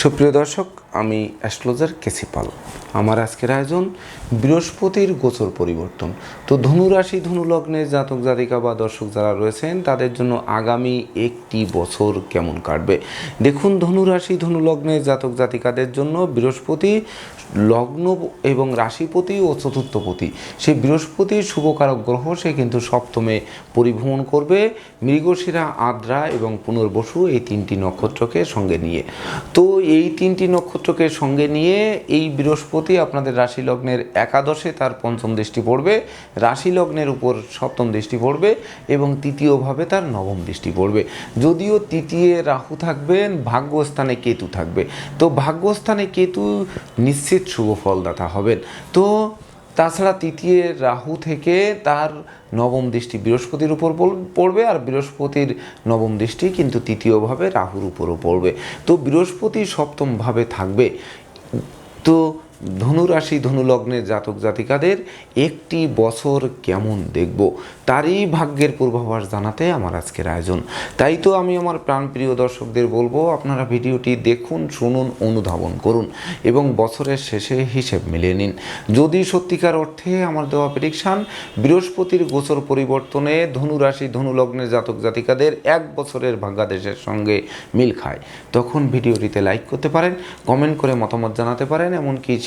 সুপ্রিয় দর্শক আমি অ্যাস্ট্রোলজার কেসিপাল আমার আজকের আয়োজন বৃহস্পতির গোচর পরিবর্তন। তো ধনুরাশি, ধনুলগ্নের জাতক, জাতিকা বা দর্শক যারা রয়েছেন, তাদের জন্য আগামী একটি বছর কেমন কাটবে? দেখুন, ধনুরাশি, ধনুলগ্নের জাতক, জাতিকাদের জন্য বৃহস্পতি লগ্ন এবং রাশিপতি ও চতুর্থপতি। সেই বৃহস্পতির শুভকারক গ্রহ, সে কিন্তু সপ্তমে পরিভ্রমণ করবে। মৃগশিরা, আদ্রা এবং পুনর্বসু এই তিনটি নক্ষত্রকে সঙ্গে নিয়ে। তো এই তিনটি নক্ষত্রকে সঙ্গে নিয়ে এই বৃহস্পতি আপনাদের রাশি লগ্নের একাদশে তার পঞ্চম দৃষ্টি পড়বে। রাশি লগ্নের উপর সপ্তম দৃষ্টি পড়বে এবং তৃতীয়ভাবে তার নবম দৃষ্টি পড়বে। যদিও তৃতীয় রাহু থাকবেন, ভাগ্যস্থানে কেতু থাকবে। তো ভাগ্যস্থানে কেতু নিশ্চিত শুভ ফলদাতা হবেন। তো তাছাড়া তৃতীয় রাহু থেকে তার নবম দৃষ্টি বৃহস্পতির উপর পড়বে আর বৃহস্পতির নবম দৃষ্টি কিন্তু তৃতীয়ভাবে রাহুর উপরও পড়বে। তো বৃহস্পতি সপ্তমভাবে থাকবে। তো ধনুরাশি ধনুলগ্নের জাতক জাতিকাদের একটি বছর কেমন দেখব? তারই ভাগ্যের পূর্বাভাস জানাতে আমার আজকের আয়োজন। তাই তো আমি আমার প্রাণপ্রিয় দর্শকদের বলব, আপনারা ভিডিওটি দেখুন, শুনুন, অনুধাবন করুন এবং বছরের শেষে হিসেব মিলিয়ে নিন। যদি সত্যিকার অর্থে আমার দেওয়া প্রেডিকশান বৃহস্পতির গোচর পরিবর্তনে ধনুরাশি ধনুলগ্নের জাতক জাতিকাদের এক বছরের ভাগ্যাদেশের সঙ্গে মিল খায়। তখন ভিডিওটিতে লাইক করতে পারেন কমেন্ট করে মতামত জানাতে পারেন, এমনকি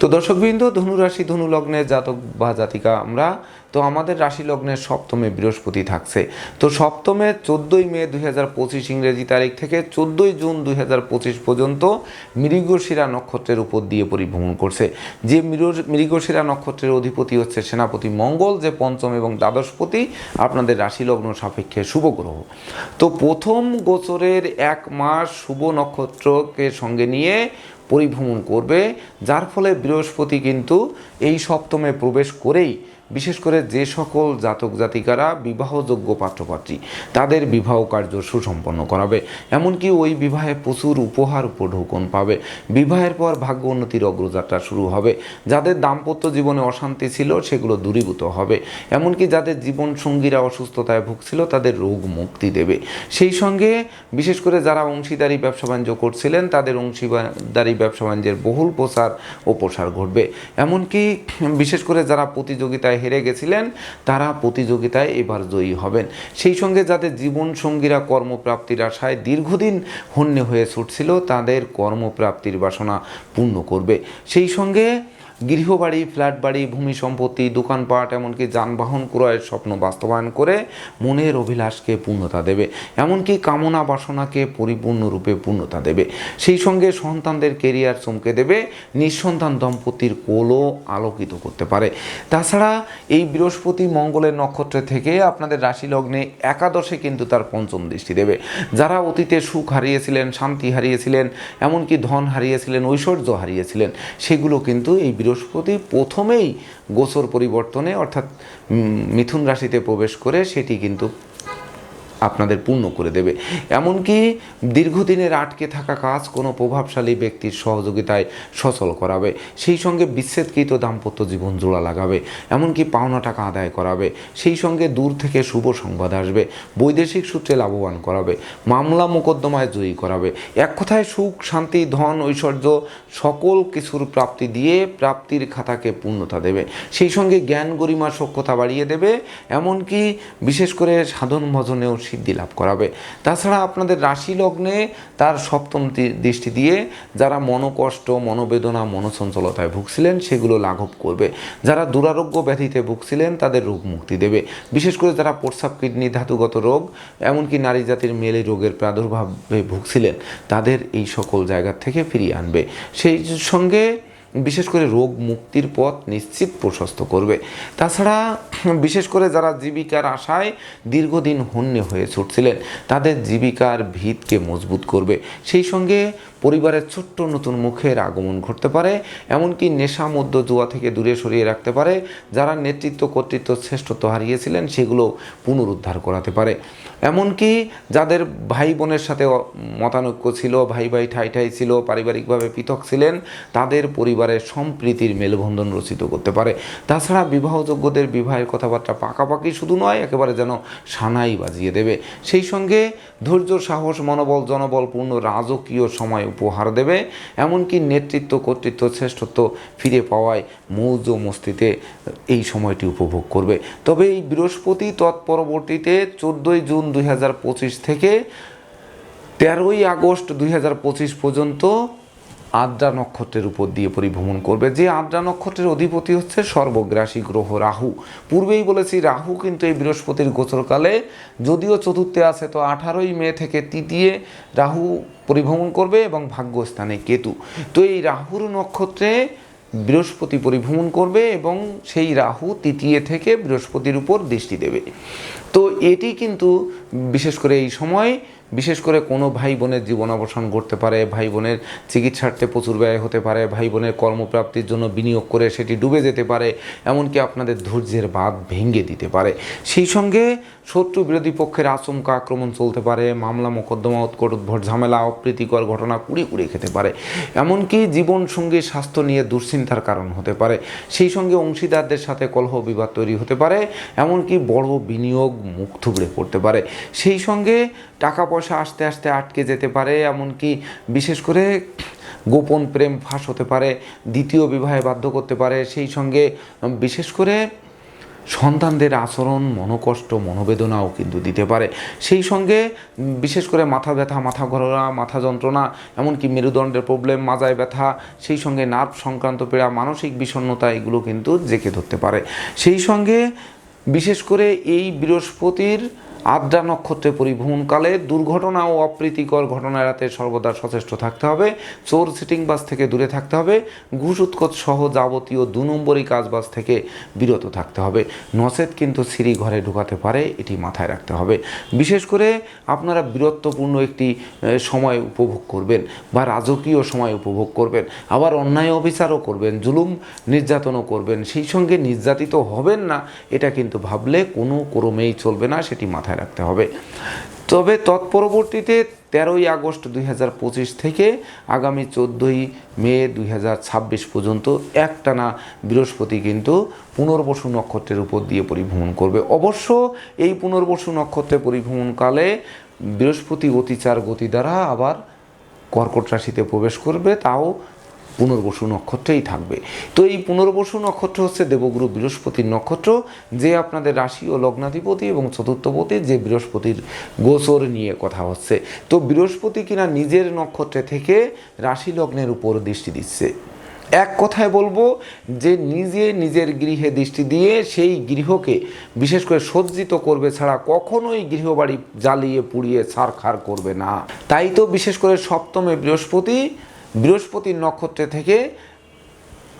তো দর্শকবৃন্দ, ধনুরাশি, ধনুলগ্নের জাতক বা জাতিকা আমরা, তো আমাদের রাশি লগ্নের সপ্তমে বৃহস্পতি থাকছে। তো সপ্তমে চোদ্দোই মে দুই হাজার পঁচিশ ইংরেজি তারিখ থেকে চোদ্দোই জুন দুই হাজার পঁচিশ পর্যন্ত মৃগশিরা নক্ষত্রের উপর দিয়ে পরিভ্রমণ করছে। যে মৃগ- মৃগশিরা নক্ষত্রের অধিপতি হচ্ছে সেনাপতি মঙ্গল, যে পঞ্চম এবং দ্বাদশপতি আপনাদের রাশি লগ্ন সাপেক্ষে শুভ গ্রহ। তো প্রথম গোচরের এক মাস শুভ নক্ষত্রকে সঙ্গে নিয়ে পরিভ্রমণ করবে যার ফলে বৃহস্পতি কিন্তু এই সপ্তমে প্রবেশ করেই বিশেষ করে যে সকল জাতক জাতিকারা বিবাহযোগ্য পাত্রপাত্রী, তাদের বিবাহ কার্য সুসম্পন্ন করাবে। এমনকি ওই বিবাহে প্রচুর উপহার উপঢৌকন পাবে। বিবাহের পর ভাগ্য উন্নতির অগ্রযাত্রা শুরু হবে। যাদের দাম্পত্য জীবনে অশান্তি ছিল, সেগুলো দূরীভূত হবে। এমনকি যাদের জীবন সঙ্গীরা অসুস্থতায় ভুগছিল, তাদের রোগ মুক্তি দেবে। সেই সঙ্গে বিশেষ করে যারা অংশীদারি ব্যবসা বাণিজ্য করছিলেন, তাদের অংশীদারি ব্যবসা বাণিজ্যের বহুল প্রসার ও প্রসার ঘটবে। এমনকি বিশেষ করে যারা প্রতিযোগিতায় হেরে গেছিলেন, তারা প্রতিযোগিতায় এবার জয়ী হবেন। সেই সঙ্গে যাদের জীবন সঙ্গীরা কর্মপ্রাপ্তির আশায় দীর্ঘদিন হন্যে হয়ে ছুটছিল, তাদের কর্মপ্রাপ্তির বাসনা পূর্ণ করবে। সেই সঙ্গে গৃহবাড়ি ফ্ল্যাট বাড়ি ভূমি সম্পত্তি, দোকানপাট, এমনকি যানবাহন ক্রয়ের স্বপ্ন বাস্তবায়ন করে মনের অভিলাষকে পূর্ণতা দেবে। এমনকি কামনা বাসনাকে পরিপূর্ণরূপে পূর্ণতা দেবে। সেই সঙ্গে সন্তানদের কেরিয়ার চমকে দেবে, নিঃসন্তান দম্পতির কোলও আলোকিত করতে পারে। তাছাড়া এই বৃহস্পতি মঙ্গলের নক্ষত্র থেকে আপনাদের রাশি লগ্নে একাদশে কিন্তু তার পঞ্চম দৃষ্টি দেবে। যারা অতীতে সুখ হারিয়েছিলেন, শান্তি হারিয়েছিলেন, এমনকি ধন হারিয়েছিলেন, ঐশ্বর্য হারিয়েছিলেন, সেগুলো কিন্তু এই বৃহস্পতি প্রথমেই গোসর পরিবর্তনে অর্থাৎ মিথুন রাশিতে প্রবেশ করে সেটি কিন্তু আপনাদের পূর্ণ করে দেবে। এমনকি দীর্ঘদিনের আটকে থাকা কাজ কোনো প্রভাবশালী ব্যক্তির সহযোগিতায় সচল করাবে। সেই সঙ্গে বিচ্ছেদকৃত দাম্পত্য জীবন জোড়া লাগাবে। এমনকি পাওনা টাকা আদায় করাবে। সেই সঙ্গে দূর থেকে শুভ সংবাদ আসবে। বৈদেশিক সূত্রে লাভবান করাবে। মামলা মোকদ্দমায় জয়ী করাবে। এক কথায় সুখ, শান্তি, ধন, ঐশ্বর্য সকল কিছুর প্রাপ্তি দিয়ে প্রাপ্তির খাতাকে পূর্ণতা দেবে। সেই সঙ্গে জ্ঞান গরিমা সক্ষতা বাড়িয়ে দেবে। এমনকি বিশেষ করে সাধন ভজনেও সিদ্ধি লাভ করাবে। তাছাড়া আপনাদের রাশি লগ্নে তার সপ্তম দৃষ্টি দিয়ে যারা মনোকষ্ট, মনোবেদনা, মনোচঞ্চলতায় ভুগছিলেন, সেগুলো লাঘব করবে। যারা দুরারোগ্য ব্যাধিতে ভুগছিলেন, তাদের রোগ মুক্তি দেবে। বিশেষ করে যারা প্রস্রাব কিডনি, ধাতুগত রোগ, এমনকি নারী জাতির মেলে রোগের প্রাদুর্ভাবে ভুগছিলেন, তাদের এই সকল জায়গা থেকে ফিরিয়ে আনবে। সেই সঙ্গে বিশেষ করে রোগ মুক্তির পথ নিশ্চিত প্রশস্ত করবে। তাছাড়া, বিশেষ করে যারা জীবিকার আশায় দীর্ঘদিন হন্যে হয়ে ছুটছিলেন, তাদের জীবিকার ভিতকে মজবুত করবে। সেই সঙ্গে পরিবারের ছোট্ট নতুন মুখের আগমন ঘটতে পারে, এমনকি নেশা মধ্য জুয়া থেকে দূরে সরিয়ে রাখতে পারে, যারা নেতৃত্ব কর্তৃত্ব শ্রেষ্ঠত্ব হারিয়েছিলেন সেগুলো পুনরুদ্ধার করাতে পারে। এমনকি যাদের ভাই বোনের সাথে মতানৈক্য ছিল, ভাই ভাই ঠাই ঠাই ছিল, পারিবারিকভাবে পৃথক ছিলেন, তাদের পরিবারের সম্প্রীতির মেলবন্ধন রচিত করতে পারে। তাছাড়া বিবাহযোগ্যদের বিবাহের কথাবার্তা পাকাপাকি শুধু নয়, একেবারে যেন সানাই বাজিয়ে দেবে। সেই সঙ্গে ধৈর্য, সাহস, মনোবল, জনবলপূর্ণ রাজকীয় সময় উপহার দেবে, এমনকি নেতৃত্ব, কর্তৃত্ব, শ্রেষ্ঠত্ব ফিরে পাওয়ায় মৌজ মস্তিতে এই সময়টি উপভোগ করবে। তবে এই বৃহস্পতি তৎপরবর্তীতে চোদ্দোই জুন দু হাজার পঁচিশ থেকে তেরোই আগস্ট দুই হাজার পঁচিশ পর্যন্ত আদ্রা নক্ষত্রের উপর দিয়ে পরিভ্রমণ করবে। যে আদ্রা নক্ষত্রের অধিপতি হচ্ছে সর্বগ্রাসী গ্রহ রাহু। পূর্বেই বলেছি, রাহু কিন্তু এই বৃহস্পতির গোচরকালে, যদিও চতুর্থে আছে তো আঠারোই মে থেকে তৃতীয় রাহু পরিভ্রমণ করবে এবং ভাগ্যস্থানে কেতু। তো এই রাহুর নক্ষত্রে বৃহস্পতি পরিভ্রমণ করবে এবং সেই রাহু তৃতীয় থেকে বৃহস্পতির উপর দৃষ্টি দেবে। তো এটি কিন্তু বিশেষ করে এই সময় বিশেষ করে কোনো ভাই বোনের জীবন অবসান ঘটতে পারে ভাই বোনের চিকিৎসার্থে প্রচুর ব্যয় হতে পারে ভাই বোনের কর্মপ্রাপ্তির জন্য বিনিয়োগ করে সেটি ডুবে যেতে পারে, এমনকি আপনাদের ধৈর্যের বাঁধ ভেঙে দিতে পারে। সেই সঙ্গে শত্রু বিরোধী পক্ষের আচমকা আক্রমণ চলতে পারে, মামলা, মোকদ্দমা, উৎকট উদ্ভট ঝামেলা, অপ্রীতিকর ঘটনা কুড়ি কুড়ি খেতে পারে। এমনকি জীবন সঙ্গী স্বাস্থ্য নিয়ে দুশ্চিন্তার কারণ হতে পারে। সেই সঙ্গে অংশীদারদের সাথে কলহ বিবাদ তৈরি হতে পারে, এমনকি বড় বিনিয়োগ মুখ থুবড়ে পড়তে পারে। সেই সঙ্গে টাকা পয়সা আস্তে আস্তে আটকে যেতে পারে, এমনকি বিশেষ করে গোপন প্রেম ফাঁস হতে পারে, দ্বিতীয় বিবাহে বাধ্য করতে পারে। সেই সঙ্গে বিশেষ করে সন্তানদের আচরণ, মনোকষ্ট, মনোবেদনাও কিন্তু দিতে পারে। সেই সঙ্গে বিশেষ করে মাথা ব্যথা, মাথা ঘোরা মাথা যন্ত্রণা, এমনকি মেরুদণ্ডের প্রবলেম মাজায় ব্যথা, সেই সঙ্গে নার্ভ সংক্রান্ত পীড়া, মানসিক বিষণ্ণতা, এগুলো কিন্তু জেঁকে ধরতে পারে। সেই সঙ্গে বিশেষ করে এই বৃহস্পতির আদ্রা নক্ষত্রে পরিভ্রমণকালে দুর্ঘটনা ও অপ্রীতিকর ঘটনা এড়াতে সর্বদা সচেষ্ট থাকতে হবে। চোর সিটিং বাস থেকে দূরে থাকতে হবে। ঘুষ উৎকোচ সহ যাবতীয় দু নম্বরই কাজবাজ থেকে বিরত থাকতে হবে। নচেত কিন্তু সিঁড়ি ঘরে ঢোকাতে পারে, এটি মাথায় রাখতে হবে। বিশেষ করে আপনারা বীরত্বপূর্ণ একটি সময় উপভোগ করবেন বা রাজকীয় সময় উপভোগ করবেন। আবার অন্যায় অবিচারও করবেন, জুলুম নির্যাতনও করবেন। সেই সঙ্গে নির্যাতিত হবেন না, এটা কিন্তু ভাবলে কোনো ক্রমেই চলবে না, সেটি মাথায় রাখতে হবে। তবে তৎপরবর্তীতে তেরোই আগস্ট দুই হাজার পঁচিশ থেকে আগামী চোদ্দোই মে দুই হাজার ছাব্বিশ পর্যন্ত একটানা বৃহস্পতি কিন্তু পুনর্বসু নক্ষত্রের উপর দিয়ে পরিভ্রমণ করবে। অবশ্য এই পুনর্বসু নক্ষত্রে পরিভ্রমণকালে বৃহস্পতি অতিচার গতি দ্বারা আবার কর্কট রাশিতে প্রবেশ করবে, তাও পুনর্বসু নক্ষত্রেই থাকবে। তো এই পুনর্বসু নক্ষত্র হচ্ছে দেবগুরু বৃহস্পতির নক্ষত্র, যে আপনাদের রাশি ও লগ্নাধিপতি এবং চতুর্থপতি যে বৃহস্পতির গোচর নিয়ে কথা হচ্ছে। তো বৃহস্পতি কিনা নিজের নক্ষত্রে থেকে রাশি লগ্নের উপর দৃষ্টি দিচ্ছে। এক কথায় বলব যে নিজে নিজের গৃহে দৃষ্টি দিয়ে সেই গৃহকে বিশেষ করে সজ্জিত করবে ছাড়া কখনোই গৃহবাড়ি জ্বালিয়ে পুড়িয়ে ছাড়খাড় করবে না। তাই তো বিশেষ করে সপ্তমে বৃহস্পতি বৃহস্পতির নক্ষত্রে থেকে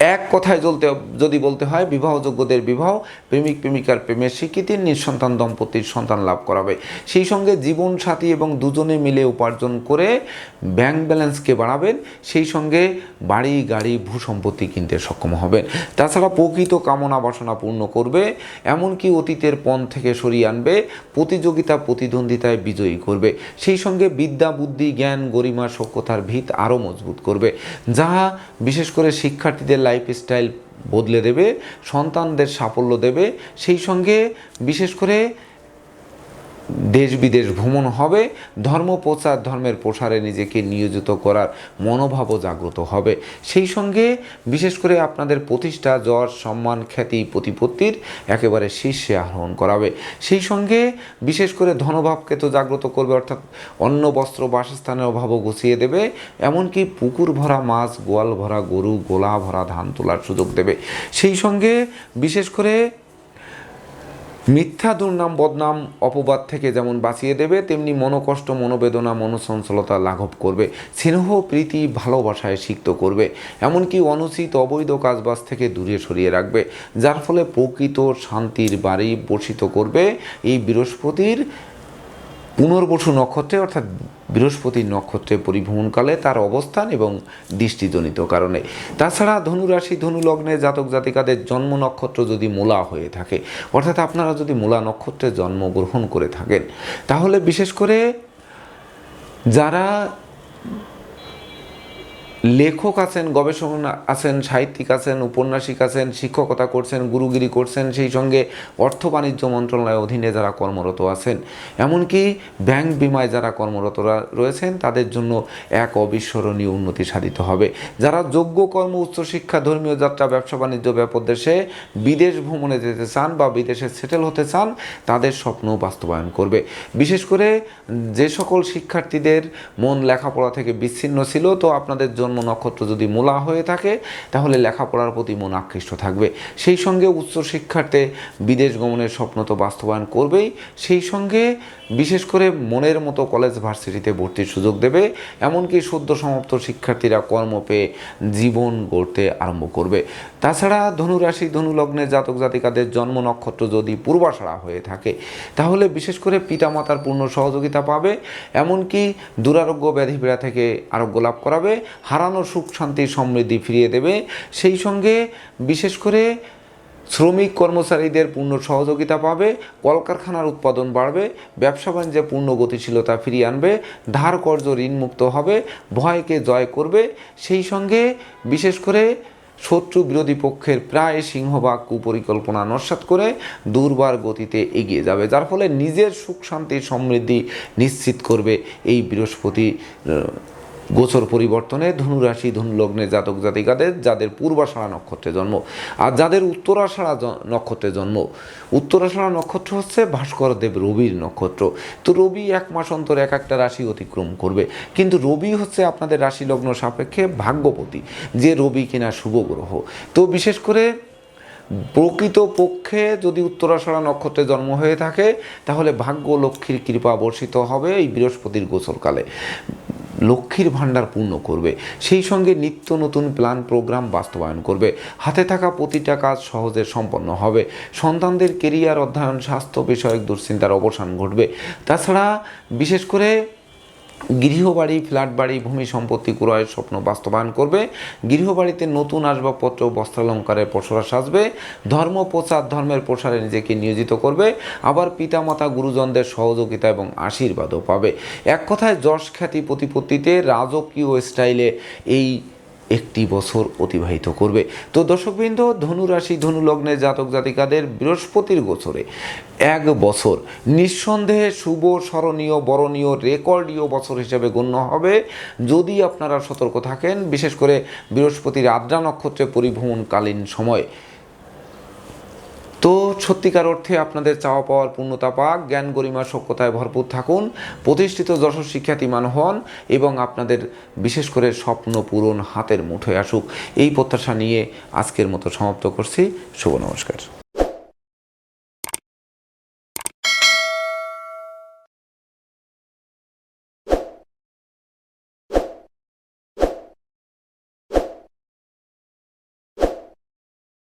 এক কথায় চলতে, যদি বলতে হয়, বিবাহযোগ্যদের বিবাহ, প্রেমিক, প্রেমিকার প্রেমের স্বীকৃতি নিঃসন্তান দম্পতির সন্তান লাভ করাবে। সেই সঙ্গে জীবন সাথী এবং দুজনে মিলে উপার্জন করে ব্যাংক ব্যালেন্সকে বাড়াবেন, সেই সঙ্গে বাড়ি, গাড়ি, ভূ সম্পত্তি কিনতে সক্ষম হবেন। তাছাড়া প্রকৃত কামনা বাসনা পূর্ণ করবে, এমনকি অতীতের পণ থেকে সরিয়ে আনবে, প্রতিযোগিতা, প্রতিদ্বন্দ্বিতায় বিজয়ী করবে। সেই সঙ্গে বিদ্যা, বুদ্ধি, জ্ঞান, গরিমা সক্ষতার ভিত আরও মজবুত করবে। যা বিশেষ করে শিক্ষার্থীদের লাইফস্টাইল বদলে দেবে সন্তানদের সাফল্য দেবে। সেই সঙ্গে বিশেষ করে দেশ বিদেশ ভ্রমণ হবে, ধর্ম প্রচার ধর্মের প্রসারে নিজেকে নিয়োজিত করার মনোভাবও জাগ্রত হবে। সেই সঙ্গে বিশেষ করে আপনাদের প্রতিষ্ঠা যশ সম্মান, খ্যাতি, প্রতিপত্তির একেবারে শীর্ষে আরোহণ করাবে। সেই সঙ্গে বিশেষ করে ধনভাবকে তো জাগ্রত করবে, অর্থাৎ অন্ন, বস্ত্র, বাসস্থানের অভাবও গুছিয়ে দেবে, এমনকি পুকুর ভরা মাছ, গোয়াল ভরা গরু, গোলা ভরা ধান তোলার সুযোগ দেবে। সেই সঙ্গে বিশেষ করে মিথ্যা, দুর্নাম, বদনাম, অপবাদ থেকে যেমন বাঁচিয়ে দেবে, তেমনি মনোকষ্ট, মনোবেদনা, মনোসঞ্চলতা লাঘব করবে। স্নেহ, প্রীতি, ভালোবাসায় সিক্ত করবে। এমনকি অনুচিত, অবৈধ কাজবাজ থেকে দূরে সরিয়ে রাখবে। যার ফলে প্রকৃত শান্তির বাড়ি বর্ষিত করবে। এই বৃহস্পতির পুনর্বসু নক্ষত্রে, অর্থাৎ বৃহস্পতির নক্ষত্রে পরিভ্রমণকালে তার অবস্থান এবং দৃষ্টিজনিত কারণে। তাছাড়া ধনুরাশি, ধনুলগ্নে জাতক জাতিকাদের জন্ম নক্ষত্র যদি মূলা হয়ে থাকে, অর্থাৎ আপনারা যদি মূলা নক্ষত্রে জন্মগ্রহণ করে থাকেন, তাহলে বিশেষ করে যারা লেখক আছেন, গবেষক আছেন, সাহিত্যিক আছেন, উপন্যাসিক আছেন, শিক্ষকতা করছেন, গুরুগিরি করছেন, সেই সঙ্গে অর্থ বাণিজ্য মন্ত্রণালয়ের অধীনে যারা কর্মরত আছেন। এমনকি ব্যাংক বিমায় যারা কর্মরতরা রয়েছেন, তাদের জন্য এক অবিস্মরণীয় উন্নতি সাধিত হবে। যারা যোগ্য কর্ম উচ্চশিক্ষা ধর্মীয় যাত্রা, ব্যবসা বাণিজ্য দেশে বিদেশ ভ্রমণে যেতে চান বা বিদেশে সেটেল হতে চান, তাদের স্বপ্ন বাস্তবায়ন করবে। বিশেষ করে যে সকল শিক্ষার্থীদের মন লেখাপড়া থেকে বিচ্ছিন্ন ছিল, তো আপনাদের জন্ম নক্ষত্র যদি মূলা হয়ে থাকে, তাহলে লেখাপড়ার প্রতি মন আকৃষ্ট থাকবে। সেই সঙ্গে উচ্চশিক্ষার্থে বিদেশ গমনের স্বপ্ন তো বাস্তবায়ন করবেই। সেই সঙ্গে বিশেষ করে মনের মতো কলেজ ভার্সিটিতে ভর্তির সুযোগ দেবে। এমনকি সদ্য সমাপ্ত শিক্ষার্থীরা কর্ম পেয়ে জীবন গড়তে আরম্ভ করবে। তাছাড়া ধনুরাশি ধনুলগ্নের জাতক জাতিকাদের জন্ম নক্ষত্র যদি পূর্বাশাড়া হয়ে থাকে, তাহলে বিশেষ করে পিতামাতার পূর্ণ সহযোগিতা পাবে। এমনকি দুরারোগ্য ব্যাধি ব্যাধিপীড়া থেকে আরোগ্য লাভ করাবে। হারানো সুখ, শান্তি, সমৃদ্ধি ফিরিয়ে দেবে। সেই সঙ্গে বিশেষ করে শ্রমিক কর্মচারীদের পূর্ণ সহযোগিতা পাবে, কলকারখানার উৎপাদন বাড়বে, ব্যবসা বাণিজ্যে পূর্ণ গতিশীলতা ফিরিয়ে আনবে, ধার কর্য ঋণমুক্ত হবে, ভয়কে জয় করবে। সেই সঙ্গে বিশেষ করে শত্রু বিরোধী পক্ষের প্রায় সিংহভাগ কুপরিকল্পনা নস্বাত করে দুর্বার গতিতে এগিয়ে যাবে, যার ফলে নিজের সুখ, শান্তি, সমৃদ্ধি নিশ্চিত করবে এই বৃহস্পতি গোচর পরিবর্তনে ধনুরাশি, ধনুলগ্নে জাতক জাতিকাদের যাদের পূর্বাষাঢ়া নক্ষত্রে জন্ম। আর যাদের উত্তরাষাঢ়া জ- নক্ষত্রে জন্ম। উত্তরাষাঢ়া নক্ষত্র হচ্ছে ভাস্কর দেব রবির নক্ষত্র। তো রবি এক মাস অন্তর এক একটা রাশি অতিক্রম করবে। কিন্তু রবি হচ্ছে আপনাদের রাশি লগ্ন সাপেক্ষে ভাগ্যপতি, যে রবি কিনা শুভ গ্রহ। তো বিশেষ করে প্রকৃত পক্ষে যদি উত্তরাষাঢ়া নক্ষত্রে জন্ম হয়ে থাকে, তাহলে ভাগ্য লক্ষ্মীর কৃপা বর্ষিত হবে এই বৃহস্পতির গোচরকালে। লক্ষ্মীর ভাণ্ডার পূর্ণ করবে। সেই সঙ্গে নিত্য নতুন প্ল্যান প্রোগ্রাম বাস্তবায়ন করবে। হাতে থাকা প্রতিটা কাজ সহজে সম্পন্ন হবে। সন্তানদের কেরিয়ার, অধ্যয়ন, স্বাস্থ্য বিষয়ক দুশ্চিন্তার অবসান ঘটবে। তাছাড়া বিশেষ করে গৃহবাড়ি ফ্ল্যাট বাড়ি ভূমি সম্পত্তি ক্রয়ের স্বপ্ন বাস্তবায়ন করবে। গৃহবাড়িতে নতুন আসবাবপত্র, বস্ত্রালঙ্কারের প্রসার সাজবে। ধর্ম, প্রচার, ধর্মের প্রসারে নিজেকে নিয়োজিত করবে। আবার পিতামাতা, গুরুজনদের সহযোগিতা এবং আশীর্বাদও পাবে। এক কথায় যশ খ্যাতি প্রতিপত্তিতে রাজকীয় স্টাইলে এই একটি বছর অতিবাহিত করবে। তো দর্শকবৃন্দ, ধনুরাশি, ধনুলগ্নের জাতক জাতিকাদের বৃহস্পতির গোচরে এক বছর। নিঃসন্দেহে শুভ, স্মরণীয়, বরণীয়, রেকর্ডীয় বছর হিসেবে গণ্য হবে। যদি আপনারা সতর্ক থাকেন, বিশেষ করে বৃহস্পতির আদ্রা নক্ষত্রে পরিভ্রমণকালীন সময়। তো সত্যিকার অর্থে আপনাদের চাওয়া পাওয়ার পূর্ণতা পাক, জ্ঞান গরিমার সক্ষতায় ভরপুর থাকুন, প্রতিষ্ঠিত যশস্বী শিক্ষাতিমান হন এবং আপনাদের বিশেষ করে স্বপ্ন পূরণ হাতের মুঠোয় আসুক। এই প্রত্যাশা নিয়ে আজকের মতো সমাপ্ত করছি। শুভ নমস্কার।